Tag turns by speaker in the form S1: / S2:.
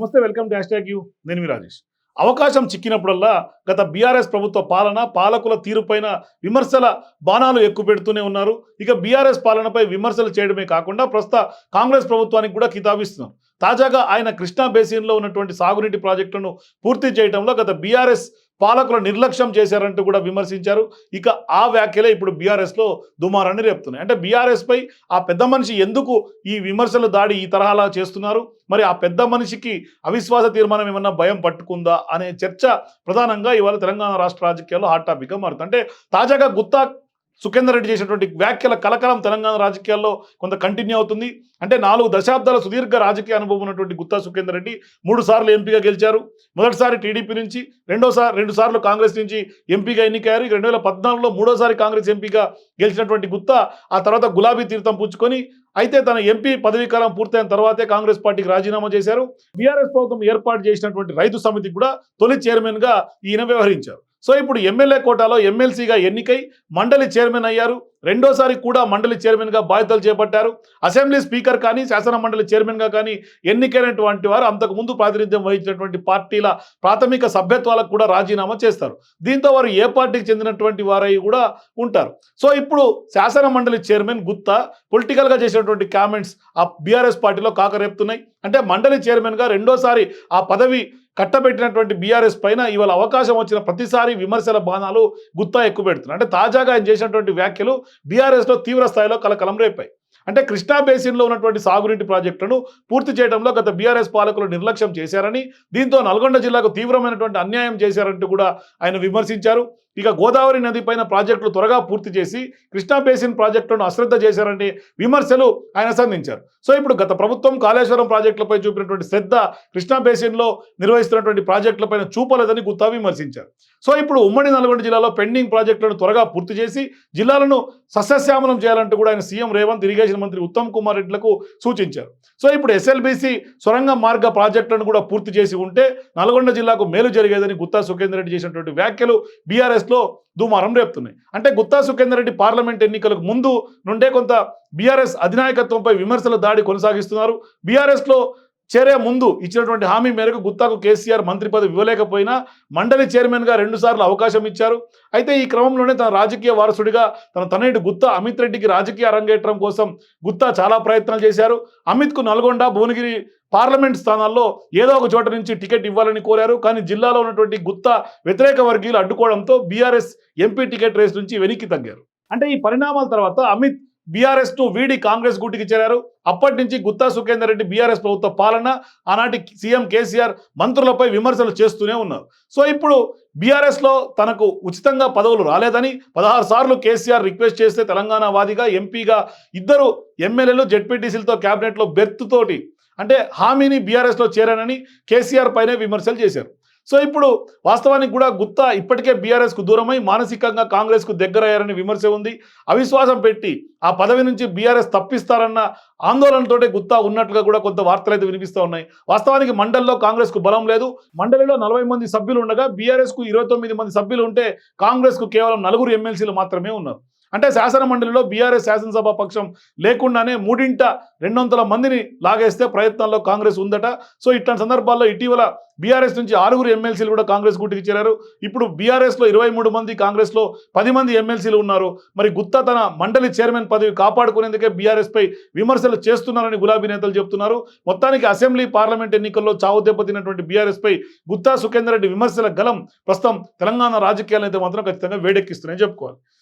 S1: నమస్తే welcome to hashtag you. నేను మీ రాజేష్. అవకాశం చిక్కినప్పుడల్లా గత బీఆర్ఎస్ ప్రభుత్వ పాలన పాలకుల తీరుపైన విమర్శల బాణాలు ఎక్కువ పెడుతూనే ఉన్నారు. ఇక బీఆర్ఎస్ పాలనపై విమర్శలు చేయడమే కాకుండా ప్రస్తుత కాంగ్రెస్ ప్రభుత్వానికి కూడా కితాబిస్తున్నారు తాజాగా ఆయన కృష్ణా బేసిన్లో ఉన్నటువంటి సాగునీటి ప్రాజెక్టులను పూర్తి చేయడంలో గత బీఆర్ఎస్ పాలకులు నిర్లక్ష్యం చేశారంటూ కూడా విమర్శించారు. ఇక ఆ వ్యాఖ్యలే ఇప్పుడు బీఆర్ఎస్లో దుమారాన్ని రేపుతున్నాయి. అంటే బీఆర్ఎస్ పై ఆ పెద్ద మనిషి ఎందుకు ఈ విమర్శలు దాడి ఈ తరహాలా చేస్తున్నారు? మరి ఆ పెద్ద మనిషికి అవిశ్వాస తీర్మానం ఏమన్నా భయం పట్టుకుందా అనే చర్చ ప్రధానంగా ఇవాళ తెలంగాణ రాష్ట్ర రాజకీయాల్లో హాట్ టాపిక్గా మారుతుంది. అంటే తాజాగా గుత్తా సుఖేందర్ రెడ్డి చేసినటువంటి వ్యాఖ్యల కలకలం తెలంగాణ రాజకీయాల్లో కొంత కంటిన్యూ అవుతుంది. అంటే నాలుగు దశాబ్దాల సుదీర్ఘ రాజకీయ అనుభవం ఉన్నటువంటి గుత్తా సుఖేందర్ రెడ్డి మూడు సార్లు ఎంపీగా గెలిచారు. మొదటిసారి టీడీపీ నుంచి రెండోసారి రెండు సార్లు కాంగ్రెస్ నుంచి ఎంపీగా ఎన్నికయ్యారు. ఈ రెండు వేల పద్నాలుగులో మూడోసారి కాంగ్రెస్ ఎంపీగా గెలిచినటువంటి గుత్తా ఆ తర్వాత గులాబీ తీర్థం పుచ్చుకొని అయితే తన ఎంపీ పదవీకాలం పూర్తయిన తర్వాతే కాంగ్రెస్ పార్టీకి రాజీనామా చేశారు. బీఆర్ఎస్ ప్రభుత్వం ఏర్పాటు చేసినటువంటి రైతు సమితికి కూడా తొలి చైర్మన్గా ఈయన వ్యవహరించారు. సో ఇప్పుడు ఎమ్మెల్యే కోటాలో ఎమ్మెల్సీగా ఎన్నికై మండలి చైర్మన్ అయ్యారు. రెండోసారి కూడా మండలి చైర్మన్గా బాధ్యతలు చేపట్టారు. అసెంబ్లీ స్పీకర్ కానీ శాసన మండలి చైర్మన్గా కానీ ఎన్నికైనటువంటి వారు అంతకుముందు ప్రాతినిధ్యం వహించినటువంటి పార్టీల ప్రాథమిక సభ్యత్వాలకు కూడా రాజీనామా చేస్తారు. దీంతో వారు ఏ పార్టీకి చెందినటువంటి వారై కూడా ఉంటారు. సో ఇప్పుడు శాసన మండలి చైర్మన్ గుత్తా పొలిటికల్గా చేసినటువంటి కామెంట్స్ ఆ బీఆర్ఎస్ పార్టీలో కాకరేపుతున్నాయి. అంటే మండలి చైర్మన్గా రెండోసారి ఆ పదవి కట్టబెట్టినటువంటి బీఆర్ఎస్ పైన ఇవాళ అవకాశం వచ్చిన ప్రతిసారి విమర్శల బాణాలు గుత్తా ఎక్కువ పెడుతున్నారు అంటే తాజాగా ఆయన చేసినటువంటి వ్యాఖ్యలు బీఆర్ఎస్లో తీవ్ర స్థాయిలో కలకలం రేపాయి. అంటే కృష్ణా బేసిన్లో ఉన్నటువంటి సాగునీటి ప్రాజెక్టులను పూర్తి చేయడంలో గత బీఆర్ఎస్ పాలకులు నిర్లక్ష్యం చేశారని దీంతో నల్గొండ జిల్లాకు తీవ్రమైనటువంటి అన్యాయం చేశారంటూ కూడా ఆయన విమర్శించారు. ఇక గోదావరి నది పైన ప్రాజెక్టులు త్వరగా పూర్తి చేసి కృష్ణా బేసిన్ ప్రాజెక్టులను అశ్రద్ధ చేశారని విమర్శలు ఆయన సంధించారు. సో ఇప్పుడు గత ప్రభుత్వం కాళేశ్వరం ప్రాజెక్టులపై చూపినటువంటి శ్రద్ధ కృష్ణా బేసిన్లో నిర్వహిస్తున్నటువంటి ప్రాజెక్టులపైన చూపలేదని గుత్తా విమర్శించారు. సో ఇప్పుడు ఉమ్మడి నల్గొండ జిల్లాలో పెండింగ్ ప్రాజెక్టులను త్వరగా పూర్తి చేసి జిల్లాలను సస్యశ్యామలం చేయాలంటూ కూడా ఆయన సీఎం రేవంత్ ఇరిగేషన్ మంత్రి ఉత్తమ్ కుమార్ రెడ్డిలకు సూచించారు. సో ఇప్పుడు ఎస్ఎల్బీసీ సొరంగ మార్గ ప్రాజెక్టులను కూడా పూర్తి చేసి ఉంటే నల్గొండ జిల్లాకు మేలు జరిగేదని గుత్తా సుఖేందర్ రెడ్డి చేసినటువంటి వ్యాఖ్యలు బీఆర్ఎస్లో దుమారం రేపుతున్నాయి. అంటే గుత్తా సుఖేందర్ రెడ్డి పార్లమెంట్ ఎన్నికలకు ముందు నుండే కొంత బీఆర్ఎస్ అధినాయకత్వంపై విమర్శల దాడి కొనసాగిస్తున్నారు. బీఆర్ఎస్లో చేరే ముందు ఇచ్చినటువంటి హామీ మేరకు గుత్తాకు కేసీఆర్ మంత్రి పదవి ఇవ్వలేకపోయినా మండలి చైర్మన్గా రెండుసార్లు అవకాశం ఇచ్చారు. అయితే ఈ క్రమంలోనే తన రాజకీయ వారసుడిగా తన తనయుడు గుత్తా అమిత్ రెడ్డికి రాజకీయ అరంగేట్రం కోసం గుత్తా చాలా ప్రయత్నాలు చేశారు. అమిత్కు నల్గొండ భువనగిరి పార్లమెంట్ స్థానాల్లో ఏదో ఒక చోట నుంచి టికెట్ ఇవ్వాలని కోరారు. కానీ జిల్లాలో ఉన్నటువంటి గుత్తా వ్యతిరేక వర్గీయులు అడ్డుకోవడంతో బీఆర్ఎస్ ఎంపీ టికెట్ రేస్ నుంచి వెనక్కి తగ్గారు. అంటే ఈ పరిణామాల తర్వాత అమిత్ బీఆర్ఎస్ను వీడి కాంగ్రెస్ గుట్టికి చేరారు. అప్పటి నుంచి గుత్తా సుఖేందర్ రెడ్డి బీఆర్ఎస్ ప్రభుత్వ పాలన ఆనాటి సీఎం కేసీఆర్ మంత్రులపై విమర్శలు చేస్తూనే ఉన్నారు. సో ఇప్పుడు బీఆర్ఎస్లో తనకు ఉచితంగా పదవులు రాలేదని పదహారు సార్లు కేసీఆర్ రిక్వెస్ట్ చేస్తే తెలంగాణ వాదిగా ఎంపీగా ఇద్దరు ఎమ్మెల్యేలు జెడ్పీటీసీలతో క్యాబినెట్లో బెర్త్ తోటి అంటే హామీని బీఆర్ఎస్లో చేరానని కేసీఆర్ పైనే విమర్శలు చేశారు. సో ఇప్పుడు వాస్తవానికి కూడా గుత్తా ఇప్పటికే బీఆర్ఎస్కు దూరమై మానసికంగా కాంగ్రెస్కు దగ్గరయ్యారని విమర్శ ఉంది. అవిశ్వాసం పెట్టి ఆ పదవి నుంచి బీఆర్ఎస్ తప్పిస్తారన్న ఆందోళనతోటే గుత్తా ఉన్నట్లుగా కూడా కొంత వార్తలు అయితే వినిపిస్తూ ఉన్నాయి. వాస్తవానికి మండలిలో కాంగ్రెస్కు బలం లేదు. మండలిలో నలభై మంది సభ్యులు ఉండగా బీఆర్ఎస్కు ఇరవై తొమ్మిది మంది సభ్యులు ఉంటే కాంగ్రెస్కు కేవలం నలుగురు ఎమ్మెల్సీలు మాత్రమే ఉన్నారు. అంటే శాసన మండలిలో బీఆర్ఎస్ శాసనసభ పక్షం లేకుండానే మూడింట రెండు వందల మందిని లాగేస్తే ప్రయత్నాల్లో కాంగ్రెస్ ఉందట. సో ఇట్లాంటి సందర్భాల్లో ఇటీవల బీఆర్ఎస్ నుంచి ఆరుగురు ఎమ్మెల్సీలు కూడా కాంగ్రెస్ గుట్టికి చేరారు. ఇప్పుడు బీఆర్ఎస్లో ఇరవై మూడు మంది కాంగ్రెస్లో పది మంది ఎమ్మెల్సీలు ఉన్నారు. మరి గుత్తా తన మండలి చైర్మన్ పదవి కాపాడుకునేందుకే బీఆర్ఎస్పై విమర్శలు చేస్తున్నారని గులాబీ నేతలు చెప్తున్నారు. మొత్తానికి అసెంబ్లీ పార్లమెంట్ ఎన్నికల్లో చావు దెబ్బతిన్నటువంటి బీఆర్ఎస్పై గుత్తా సుఖేందర్ రెడ్డి విమర్శల గలం ప్రస్తుతం తెలంగాణ రాజకీయాలను అయితే మాత్రం ఖచ్చితంగా వేడెక్కిస్తున్నాయని చెప్పుకోవాలి.